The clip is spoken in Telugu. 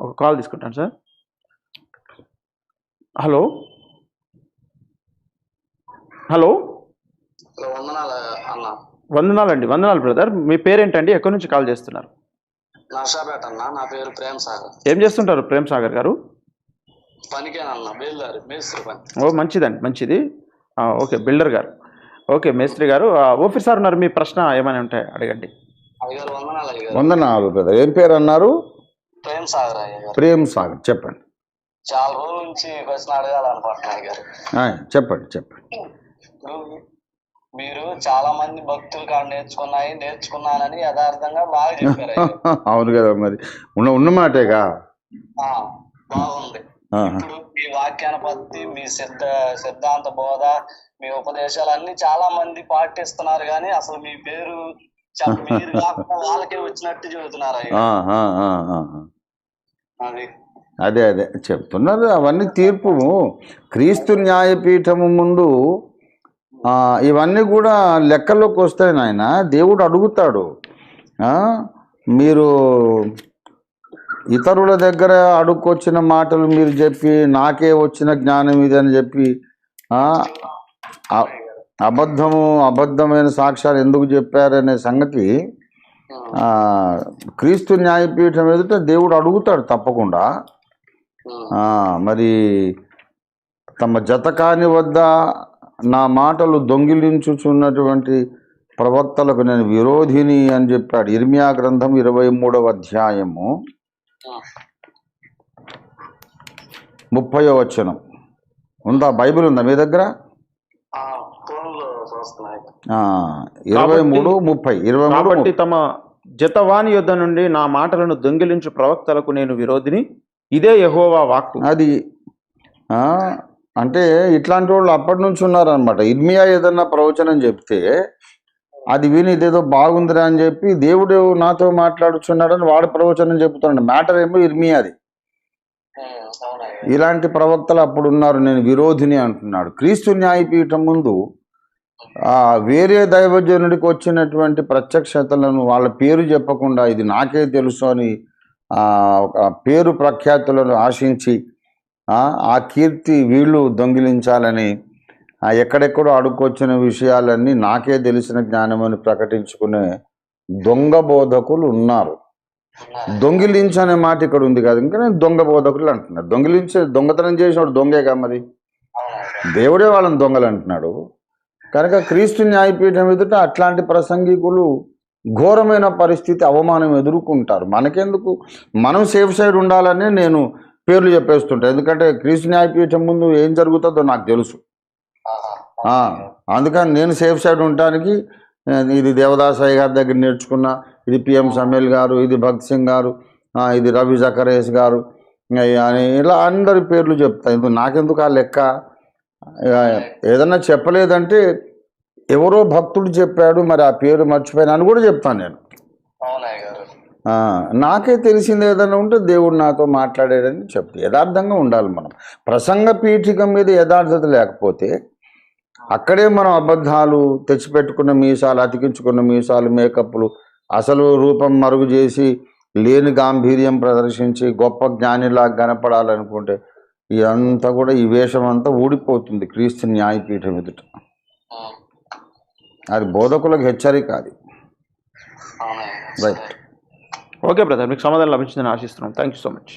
ఒక కాల్ తీసుకుంటాను సార్. హలో? హలో? వందనాలు అన్న. వందనాలండి వందనాలు బ్రదర్. మీ పేరేంటండి? ఎక్కడి నుంచి కాల్ చేస్తున్నారు? నర్సాపేట అన్న నా పేరు ప్రేమ్ సాగర్. ఏం చేస్తుంటారు ప్రేమ్ సాగర్ గారు? ఓ మంచిదండి మంచిది. ఆ, ఓకే బిల్డర్ గారు. ఓకే మేస్త్రి గారు. ఆ, ఓఫీస్ సార్ ఉన్నారు మీ ప్రశ్న ఏమైనా ఉంటాయి అడగండి. వందనాలు బ్రదర్. ఏం పేరు అన్నారు? ప్రేమ్ సాగర్ ప్రేమ్ సాగర్ చెప్పండి. చాలా రోజుల నుంచి క్వశ్చన్ అడగాలనుకుంటున్నా అయ్యగారు ఆయ్, చెప్పండి చెప్పండి. ఇప్పుడు మీరు చాలా మంది భక్తులు కాడ నేర్చుకున్నాయి నేర్చుకున్నానని యథార్థంగా బాగా చెప్పారు. అవును కదా మరి. ఉన్న ఉన్న మాటేగా? బాగుంది. ఇప్పుడు మీ వాక్యానుపత్తి మీ సిద్ధ సిద్ధాంత బోధ మీ ఉపదేశాలన్నీ చాలా మంది పాటిస్తున్నారు కానీ అసలు మీ పేరు చెప్ప- మీరు కాకుండా వాళ్ళకే వచ్చినట్టు చెబుతున్నారు. అదే. అదే చెప్తున్నారు. అవన్నీ తీర్పు. క్రీస్తు న్యాయపీఠము ముందు ఇవన్నీ కూడా లెక్కల్లోకి వస్తాయి నాయన. దేవుడు అడుగుతాడు. మీరు ఇతరుల దగ్గర అడుక్కొచ్చిన మాటలు మీరు చెప్పి నాకే వచ్చిన జ్ఞానం ఇది అని చెప్పి అబద్ధము అబద్ధమైన సాక్ష్యాలు ఎందుకు చెప్పారనే సంగతి క్రీస్తు న్యాయపీఠం ఎదుట దేవుడు అడుగుతాడు తప్పకుండా. మరి తమ జత కాని వద్ద నా మాటలు దొంగిలించుచున్నటువంటి ప్రవక్తలకు నేను విరోధిని అని చెప్పాడు. ఇర్మియా గ్రంథం ఇరవై మూడవ అధ్యాయము. ముప్పయో వచనం. ఉందా? బైబిల్ ఉందా మీ దగ్గర ఆ, ఫోన్లో చూస్తున్నాయి ఆ, ఇరవై మూడు ముప్పై ఇరవై మూడు కాబట్టి. తమ జతవాని యొద్ద నుండి నా మాటలను దొంగిలించు ప్రవక్తలకు నేను విరోధిని. ఇదే యహోవా వాక్కు. అది ఆ, అంటే ఇట్లాంటి వాళ్ళు అప్పటి నుంచి ఉన్నారనమాట ఇర్మియా ఏదన్నా ప్రవచనం చెప్తే అది విని ఇదేదో బాగుందిరా అని చెప్పి దేవుడు నాతో మాట్లాడుచున్నాడని వాడు ప్రవచనం చెప్తున్నాడు మ్యాటర్ ఏమో ఇర్మియాది. ఇలాంటి ప్రవక్తలు అప్పుడు ఉన్నారు నేను విరోధిని అంటున్నాడు. క్రీస్తు న్యాయపీఠం ముందు వేరే దైవజనుడికి వచ్చినటువంటి ప్రత్యక్షతలను వాళ్ళ పేరు చెప్పకుండా ఇది నాకే తెలుసు అని ఆ ఒక పేరు ప్రఖ్యాతులను ఆశించి ఆ ఆ కీర్తి వీళ్ళు దొంగిలించాలని ఆ ఎక్కడెక్కడో అడుక్కొచ్చిన విషయాలన్నీ నాకే తెలిసిన జ్ఞానమని ప్రకటించుకునే దొంగ బోధకులు ఉన్నారు. దొంగిలించనే మాట ఇక్కడ ఉంది కదా. ఇంకా నేను దొంగ బోధకులు అంటున్నారు దొంగిలించే దొంగతనం చేసినోడు దొంగేగా మరి? దేవుడే వాళ్ళని దొంగలు అంటున్నాడు కనుక క్రీస్తు న్యాయపీఠం ఎదుట అట్లాంటి ప్రసంగికులు ఘోరమైన పరిస్థితి అవమానం ఎదుర్కొంటారు. మనకెందుకు? మనం సేఫ్ సైడ్ ఉండాలని నేను పేర్లు చెప్పేస్తుంటాను ఎందుకంటే క్రీస్తు న్యాయపీఠం ముందు ఏం జరుగుతుందో నాకు తెలుసు. అందుకని నేను సేఫ్ సైడ్ ఉండటానికి ఇది దేవదాసాయి గారి దగ్గర నేర్చుకున్నా ఇది పిఎం సమీల్ గారు ఇది భగత్ సింగ్ గారు ఇది రవి జకరేష్ గారు అని ఇలా అందరి పేర్లు చెప్తాను నాకెందుకు ఆ లెక్క? ఏదన్నా చెప్పలేదంటే ఎవరో భక్తుడు చెప్పాడు మరి ఆ పేరు మర్చిపోయినా అని కూడా చెప్తాను నేను. నాకే తెలిసింది ఏదైనా ఉంటే దేవుడు నాతో మాట్లాడాడని చెప్తే యథార్థంగా ఉండాలి మనం. ప్రసంగ పీఠిక మీద యథార్థత లేకపోతే అక్కడే మనం అబద్ధాలు తెచ్చిపెట్టుకున్న మీసాలు అతికించుకున్న మీసాలు మేకప్లు అసలు రూపం మరుగు చేసి లేని గాంభీర్యం ప్రదర్శించి గొప్ప జ్ఞానిలా కనపడాలనుకుంటే ఇదంతా కూడా ఈ వేషం అంతా ఊడిపోతుంది క్రీస్తు న్యాయపీఠం ఎదుట. అది బోధకులకు హెచ్చరిక అది. రైట్ ఓకే బ్రదర్ మీకు సమాధానం లభించిందని ఆశిస్తున్నాం. Thank you so much